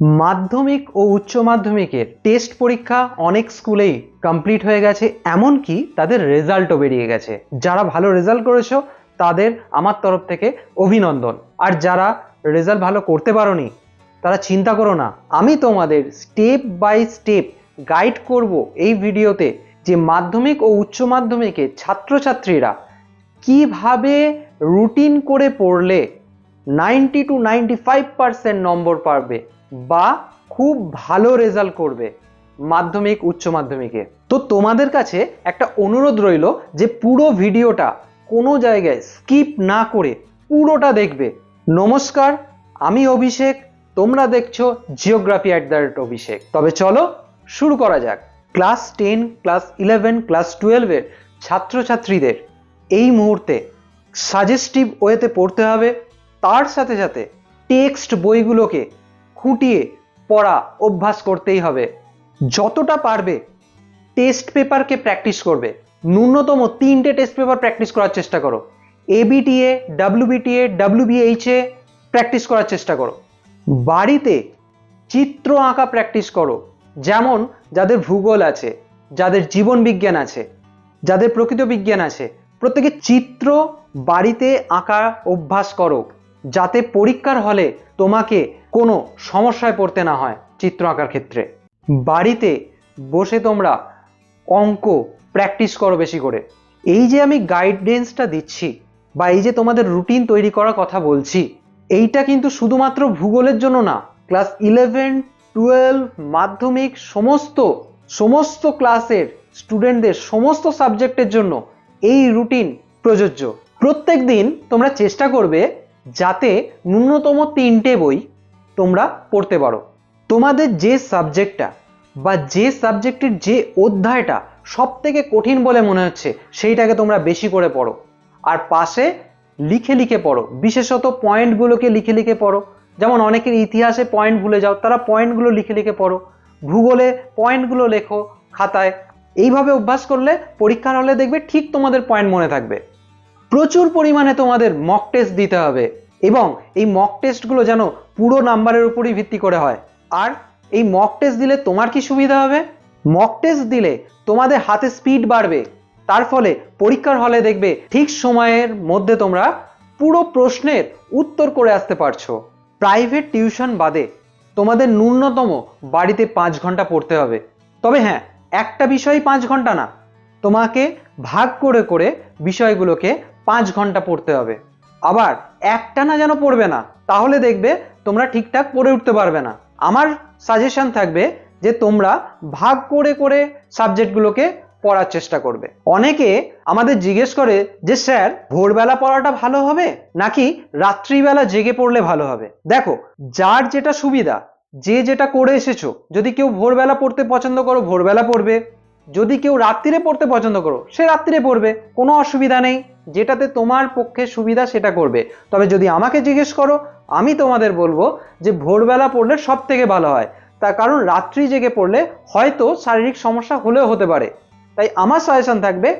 মাধ্যমিক ও উচ্চ মাধ্যমিকের টেস্ট পরীক্ষা অনেক স্কুলেই কমপ্লিট হয়ে গেছে, এমনকি তাদের রেজাল্টও বেরিয়ে গেছে। যারা ভালো রেজাল্ট করেছ, তাদের আমার তরফ থেকে অভিনন্দন। আর যারা রেজাল্ট ভালো করতে পারোনি, তারা চিন্তা করো না, আমি তোমাদের স্টেপ বাই স্টেপ গাইড করব এই ভিডিওতে যে মাধ্যমিক ও উচ্চ মাধ্যমিকে ছাত্রছাত্রীরা কীভাবে রুটিন করে পড়লে ninety two ninety five percent number পাবে বা খুব ভালো রেজাল্ট করবে মাধ্যমিক, উচ্চ মাধ্যমিকে। তো তোমাদের কাছে একটা অনুরোধ রইল যে পুরো ভিডিওটা কোনো জায়গায় স্কিপ না করে পুরোটা দেখবে। নমস্কার, আমি অভিষেক, তোমরা দেখছ geography at the rate Abhishek. তবে চলো শুরু করা যাক। Class ten, class eleven, class টুয়েলভের ছাত্রছাত্রীদের এই মুহূর্তে সাজেস্টিভ ওয়েতে পড়তে হবে। তার সাথে সাথে টেক্সট বইগুলোকে খুঁটিয়ে পড়া অভ্যাস করতেই হবে। যতটা পারবে, টেস্ট পেপারকে প্র্যাকটিস করবে। ন্যূনতম তিনটে টেস্ট পেপার প্র্যাকটিস করার চেষ্টা করো। এবিটিএ ডাব্লিউবিটিএ ডাব্লিউবিএইচএ প্র্যাকটিস করার চেষ্টা করো। বাড়িতে চিত্র আঁকা প্র্যাকটিস করো, যেমন যাদের ভূগোল আছে, যাদের জীবন বিজ্ঞান আছে, যাদের প্রকৃত বিজ্ঞান আছে। প্রত্যেকে চিত্র বাড়িতে আঁকা অভ্যাস করো। যাতে পরীক্ষার হলে তোমাকে কোনো সমস্যায় পড়তে না হয় চিত্র আঁকার ক্ষেত্রে। বাড়িতে বসে তোমরা অঙ্ক প্র্যাকটিস করো বেশি করে। এই যে আমি গাইডেন্সটা দিচ্ছি বা এই যে তোমাদের রুটিন তৈরি করার কথা বলছি, এইটা কিন্তু শুধুমাত্র ভূগোলের জন্য না ক্লাস ইলেভেন টুয়েলভ মাধ্যমিক, সমস্ত সমস্ত ক্লাসের স্টুডেন্টদের সমস্ত সাবজেক্টের জন্য এই রুটিন প্রযোজ্য। প্রত্যেক দিন তোমরা চেষ্টা করবে যাতে ন্যূনতম তিনটে বই তোমরা পড়তে পারো। তোমাদের যে সাবজেক্টটা বা যে সাবজেক্টের যে অধ্যায়টা সব থেকে কঠিন বলে মনে হচ্ছে, সেইটাকে তোমরা বেশি করে পড়ো। আর পাশে লিখে লিখে পড়ো। বিশেষত পয়েন্টগুলোকে লিখে লিখে পড়ো। যেমন অনেকের ইতিহাসে পয়েন্ট ভুলে যাও, তারা পয়েন্টগুলো লিখে লিখে পড়ো। ভূগোলে পয়েন্টগুলো লেখো খাতায়। এইভাবে অভ্যাস করলে পরীক্ষার হলে দেখবে ঠিক তোমাদের পয়েন্ট মনে থাকবে। প্রচুর পরিমাণে তোমাদের মক টেস্ট দিতে হবে এবং এই মক টেস্টগুলো যেন পুরো নাম্বারের উপরই ভিত্তি করে হয়। আর এই মক টেস্ট দিলে তোমার কি সুবিধা হবে? মক টেস্ট দিলে তোমাদের হাতে স্পিড বাড়বে। তার ফলে পরীক্ষার হলে দেখবে ঠিক সময়ের মধ্যে তোমরা পুরো প্রশ্নের উত্তর করে আসতে পারছ। প্রাইভেট টিউশন বাদে তোমাদের ন্যূনতম বাড়িতে পাঁচ ঘণ্টা পড়তে হবে। তবে হ্যাঁ একটা বিষয় পাঁচ ঘণ্টা না। তোমাকে ভাগ করে করে বিষয়গুলোকে পাঁচ ঘণ্টা পড়তে হবে। আবার একটানা যেন পড়বে না, তাহলে দেখবে তোমরা ঠিকঠাক পড়ে উঠতে পারবে না। আমার সাজেশন থাকবে যে তোমরা ভাগ করে করে সাবজেক্টগুলোকে পড়ার চেষ্টা করবে। অনেকে আমাদের জিজ্ঞেস করে যে, স্যার, ভোরবেলা পড়াটা ভালো হবে নাকি রাত্রিবেলা জেগে পড়লে ভালো হবে? দেখো, যার যেটা সুবিধা, যে যেটা করে এসেছ, যদি কেউ ভোরবেলা পড়তে পছন্দ করো, ভোরবেলা পড়বে। যদি কেউ রাত্রিরে পড়তে পছন্দ করো, সে রাত্রিরে পড়বে, কোনো অসুবিধা নেই। যেটাতে তোমার পক্ষে সুবিধা, সেটা করবে। তবে যদি আমাকে জিজ্ঞেস করো, আমি তোমাদের বলব যে ভোরবেলা পড়লে সব থেকে ভালো হয়। তার কারণ রাত্রি জেগে পড়লে হয়তো শারীরিক সমস্যা হলেও হতে পারে। তাই আমার সাজেশন থাকবে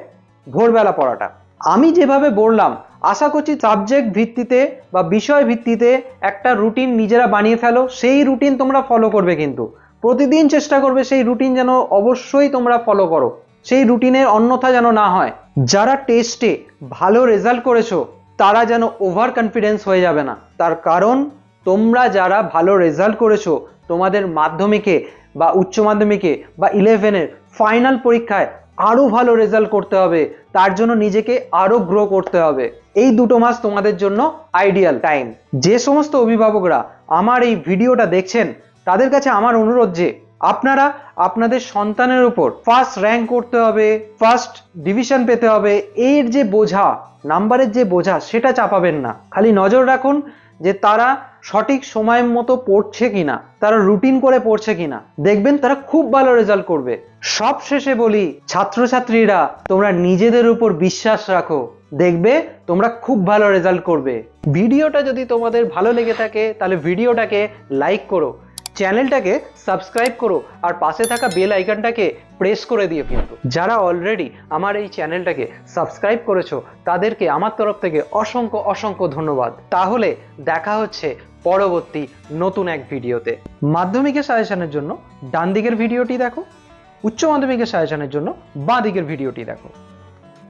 ভোরবেলা পড়াটা। আমি যেভাবে বললাম, আশা করছি সাবজেক্ট ভিত্তিতে বা বিষয় ভিত্তিতে একটা রুটিন নিজেরা বানিয়ে ফেলো। সেই রুটিন তোমরা ফলো করবে কিন্তু। প্রতিদিন চেষ্টা করবে সেই রুটিন যেন অবশ্যই তোমরা ফলো করো। সেই রুটিনের অন্যথা যেন না হয়। যারা টেস্টে ভালো রেজাল্ট করেছ, তারা যেন ওভার কনফিডেন্স হয়ে যাবে না। তার কারণ, তোমরা যারা ভালো রেজাল্ট করেছ, তোমাদের মাধ্যমিকে বা উচ্চ মাধ্যমিকে বা ইলেভেনের ফাইনাল পরীক্ষায় আরও ভালো রেজাল্ট করতে হবে। তার জন্য নিজেকে আরও গ্রো করতে হবে। এই দুটো মাস তোমাদের জন্য আইডিয়াল টাইম যে সমস্ত অভিভাবকরা আমার এই ভিডিওটা দেখছেন তাদের কাছে আমার অনুরোধ যে আপনারা আপনাদের সন্তানের উপর ফার্স্ট র্যাঙ্ক করতে হবে ফার্স্ট ডিভিশন পেতে হবে। এর যে বোঝা নাম্বারের যে বোঝা, সেটা চাপাবেন না। খালি নজর রাখুন যে তারা সঠিক সময় মতো পড়ছে কিনা, তারা রুটিন করে পড়ছে কিনা। দেখবেন তারা খুব ভালো রেজাল্ট করবে। সব শেষে বলি, ছাত্রছাত্রীরা, তোমরা নিজেদের উপর বিশ্বাস রাখো। দেখবে তোমরা খুব ভালো রেজাল্ট করবে। ভিডিওটা যদি তোমাদের ভালো লেগে থাকে, তাহলে ভিডিওটাকে লাইক করো। চ্যানেলটাকে সাবস্ক্রাইব করো আর পাশে থাকা বেল আইকনটাকে প্রেস করে দিও কিন্তু। যারা অলরেডি আমার এই চ্যানেলটাকে সাবস্ক্রাইব করেছ, তাদেরকে আমার তরফ থেকে অসংখ্য অসংখ্য ধন্যবাদ। তাহলে দেখা হচ্ছে পরবর্তী নতুন এক ভিডিওতে। মাধ্যমিকের সাজেশনের জন্য ডান দিকের ভিডিওটি দেখো, উচ্চ মাধ্যমিকের সাজেশনের জন্য বাঁ দিকের ভিডিওটি দেখো।